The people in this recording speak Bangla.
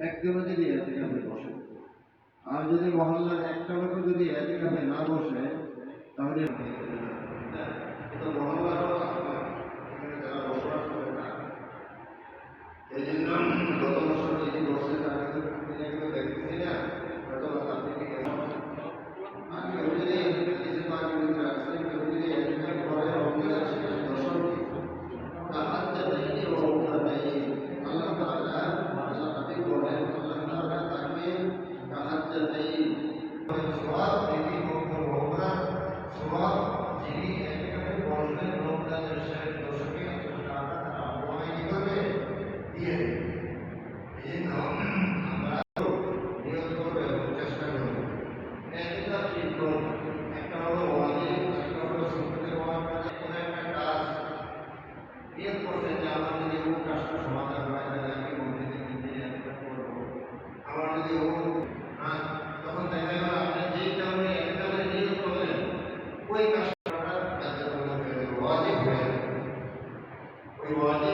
একজনও যদি এতেকাফে বসে, আর যদি মহল্লার একটা লোক যদি এতেকাফে না বসে, তাহলে হ্যাঁ, তো মহল্লার everyone.